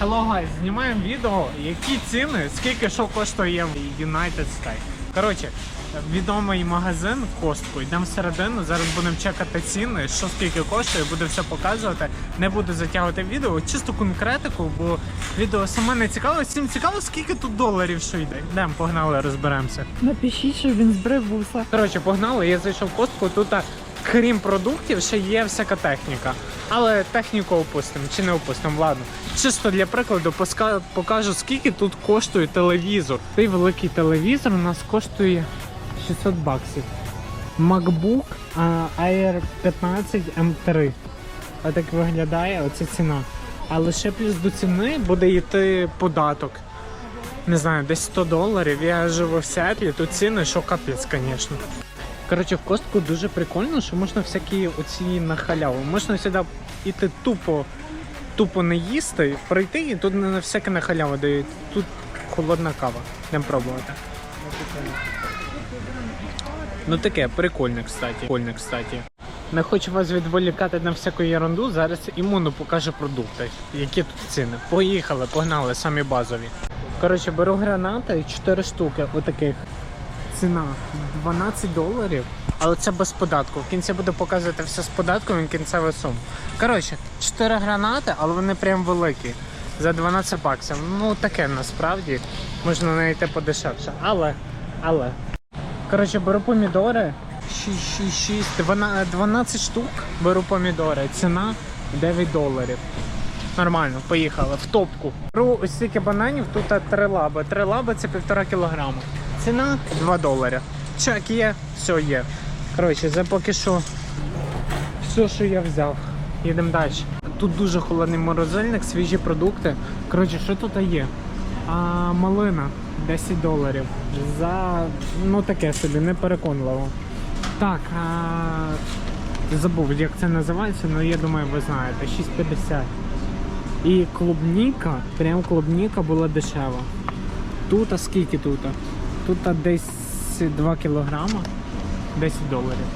Hello guys, знімаємо відео, які ціни, скільки що коштує в United States. Коротше, відомий магазин Костку. Йдемо всередину, зараз будемо чекати ціни, що скільки коштує, буду все показувати. Не буду затягувати відео, чисто конкретику, бо відео саме не цікаво. Всім цікаво, скільки тут доларів що йде. Йдемо, погнали, розберемося. Напишіть, що він збрив вуса. Коротше, погнали, я зайшов в костку, тут крім продуктів, ще є всяка техніка. Але техніку опустимо чи не опустимо, ладно. Чисто для прикладу покажу, скільки тут коштує телевізор. Цей великий телевізор у нас коштує 600 баксів. MacBook Air 15 M3. Отак виглядає оця ціна. А лише плюс до ціни буде йти податок. Не знаю, десь 100 доларів. Я живу в Сіатлі, тут ціни, що капець, звісно. Коротше, в костку дуже прикольно, що можна всякі оці на халяву. Можна сюди іти тупо, тупо не їсти, прийти і тут на всяке на халяву дають. Тут холодна кава. Йдемо пробувати. Ну таке, прикольне, кстати. Прикольне, кстати. Не хочу вас відволікати на всяку ерунду. Зараз імуну покаже продукти, які тут ціни. Поїхали, погнали, самі базові. Коротше, беру гранати 4 штуки, отаких. Ціна 12 доларів, але це без податку. В кінці буду показувати все з податком і кінцеву суму. Коротше, 4 гранати, але вони прям великі. За 12 баксів. Ну таке насправді. Можна знайти подешевше. Але, але. Коротше, беру помідори. 6, 6, 6, 12, 12 штук беру помідори. Ціна 9 доларів. Нормально, поїхали в топку. Беру ось стільки бананів, тут три лаби. Три лаби це півтора кілограма. Ціна 2 долари. Чек є, все є. Коротше, це поки що все, що я взяв. Їдемо далі. Тут дуже холодний морозильник, свіжі продукти. Коротше, що тут є? А, малина 10 доларів. За ну таке собі, не переконливо. Так, а... забув, як це називається, але я думаю, ви знаєте, 6,50. І клубніка, прям клубніка була дешева. Тут а скільки тут? Тут десь 2 кілограма, 10 доларів.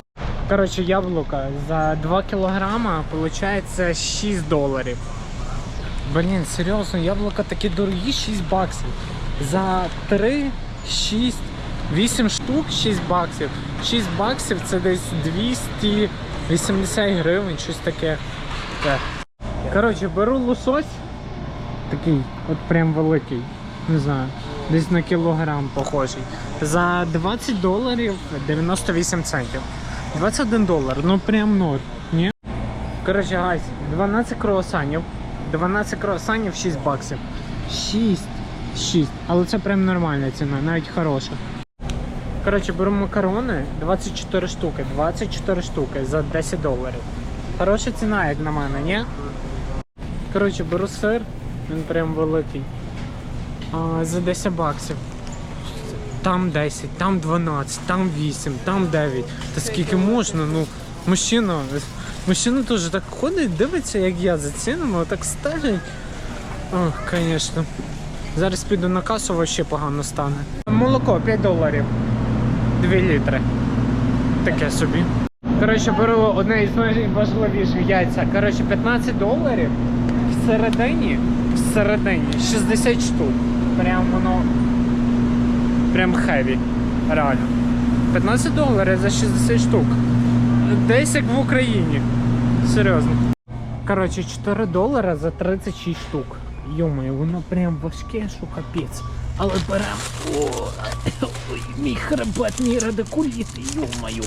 Коротше, яблука за 2 кілограма виходить 6 доларів. Блін, серйозно, яблука такі дорогі, 6 баксів. За 3, 6, 8 штук 6 баксів. 6 баксів це десь 280 гривень, щось таке. Коротше, беру лосось. Такий, от прям великий. Не знаю. Десь на кілограм похожий. За 20 доларів 98 центів. 21 долар, ну прям ноль. Ні? Коротше, гайс, 12 круасанів. 12 круасанів 6 баксів. 6. 6. Але це прям нормальна ціна, навіть хороша. Коротше, беру макарони 24 штуки. 24 штуки за 10 доларів. Хороша ціна, як на мене, ні? Коротше, беру сир, він прям великий. А, за 10 баксів. Там 10, там 12, там 8, там 9. Та скільки можна? Ну, мужчина, мужчина теж так ходить, дивиться, як я за цінами, отак стежить. Ох, звісно. Зараз піду на касу, вообще погано стане. Молоко 5 доларів. 2 літри. Таке собі. Коротше, беру одне із найважливіших яйця. Коротше, 15 доларів. Всередині, всередині 60 штук. Прям воно. Прям хеві. Реально. 15 доларів за 60 штук. Десь як в Україні. Серйозно. Коротше, 4 долари за 36 штук. Йомаю, воно прям важке, що капець. Але берем. Ой, мій хребет, мій радикуліт, йомаю.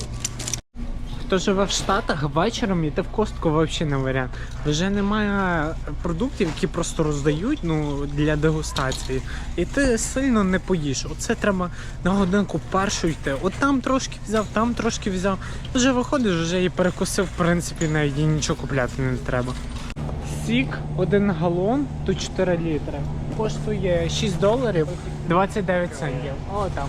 Хто живе в Штатах, вечором йти в костку взагалі не варіант. Вже немає продуктів, які просто роздають ну, для дегустації. І ти сильно не поїш. Оце треба на годинку першу йти. От там трошки взяв, там трошки взяв. Вже виходиш, вже і перекусив, в принципі, навіть нічого купляти не треба. Сік, один галон, тут 4 літри. Коштує 6 доларів 29 центів. О, там.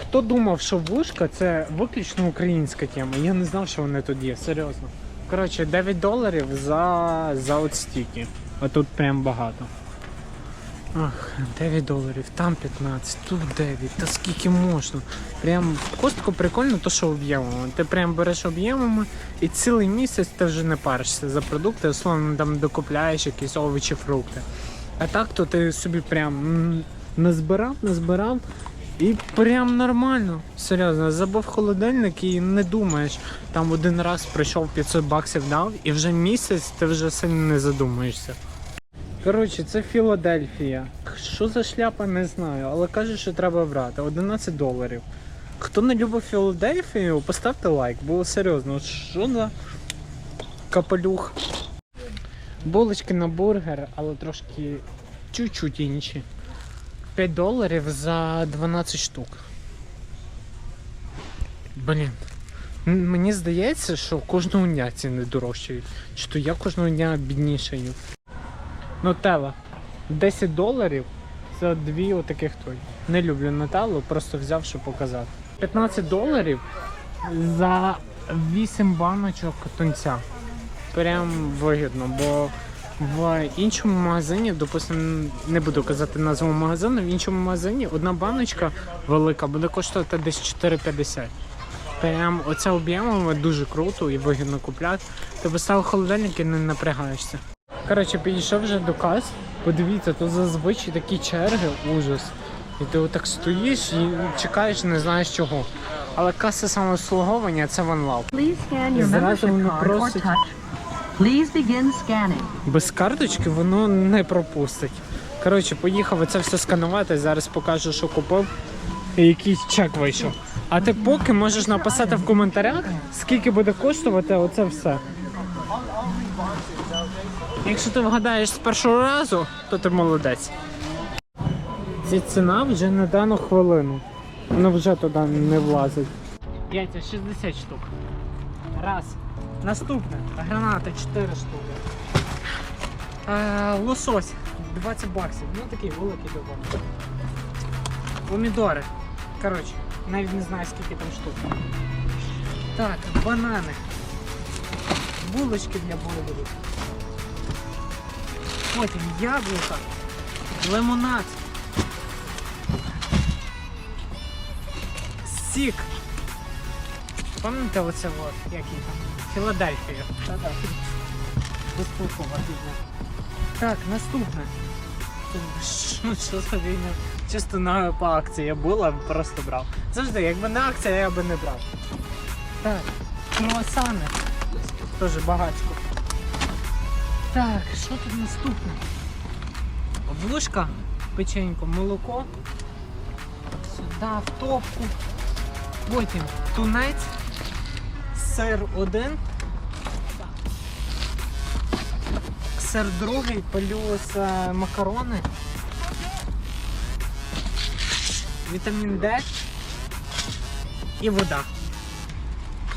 Хто думав, що вушка це виключно українська тема? Я не знав, що вони тут є, серйозно. Коротше, 9 доларів за, за от стільки. А тут прям багато. Ах, 9 доларів, там 15, тут 9, та скільки можна. Прям костку прикольно, то що об'ємами. Ти прям береш об'ємами і цілий місяць ти вже не паришся за продукти, условно там докупляєш якісь овочі, фрукти. А так то ти собі прям назбирав, назбирав і прям нормально. Серйозно, забув холодильник і не думаєш. Там один раз прийшов 500 баксів дав, і вже місяць ти вже сильно не задумаєшся. Коротше, це Філадельфія. Що за шляпа, не знаю, але кажуть, що треба брати. 11 доларів. Хто не любить Філадельфію, поставте лайк, бо серйозно, що за капелюх. Булочки на бургер, але трошки чуть-чуть інші. 5 доларів за 12 штук. Блін. Мені здається, що кожного дня ціни дорожчають. Чи то я кожного дня біднішаю. Нутелла. 10 доларів за дві отаких той. Не люблю нутеллу, просто взяв, щоб показати. 15 доларів за 8 баночок тунця. Прям вигідно, бо в іншому магазині, допустимо, не буду казати назву магазину, в іншому магазині одна баночка велика буде коштувати десь 4,50. Прям оце об'ємами дуже круто і вигідно купляти. Ти поставив холодильник і не напрягаєшся. Коротше, підійшов вже до кас. Подивіться, тут зазвичай такі черги, ужас. І ти отак стоїш і чекаєш, не знаєш чого. Але каса самообслуговування це scan your Зразу membership воно Please begin scanning. Без карточки воно не пропустить. Коротше, поїхав це все сканувати, зараз покажу, що купив. І якийсь чек вийшов. А ти поки можеш написати в коментарях, скільки буде коштувати оце все. Якщо ти вгадаєш з першого разу, то ти молодець. Ця ціна вже на дану хвилину. Воно вже туди не влазить. Яйця 60 штук. Раз. Наступне. Гранати 4 штуки. Е, лосось 20 баксів. Ну такий великий доволі. Помідори. Коротше, навіть не знаю скільки там штук. Так, банани. Булочки для бургерів. Потім яблука, лимонад. Сік. Пам'ятаєте оце от, який там? Філадельфія. Та-да. Так, наступне. Що, що за війна? Чисто на по акції була, просто брав. Завжди, якби не акція, я би не брав. Так, круасани. Теж багатько. Так, що тут наступне? Вушка, печенько, молоко. Сюди в топку. Потім тунець, сир один. Сир другий, плюс е, макарони. Вітамін Д і вода.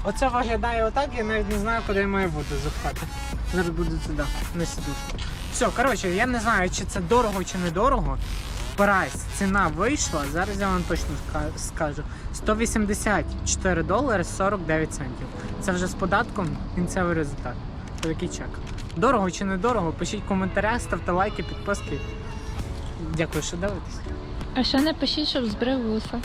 Оце виглядає отак, я навіть не знаю, куди я маю воду запхати. Зараз буду сюди, на сідушку. Все, коротше, я не знаю, чи це дорого, чи не дорого. Прайс, ціна вийшла, зараз я вам точно скажу. 184 долари 49 центів. Це вже з податком кінцевий результат. Такий чек. Дорого чи не дорого? Пишіть в ставте лайки, підписки. Дякую, що дивитесь. А ще напишіть, щоб збрив вуса.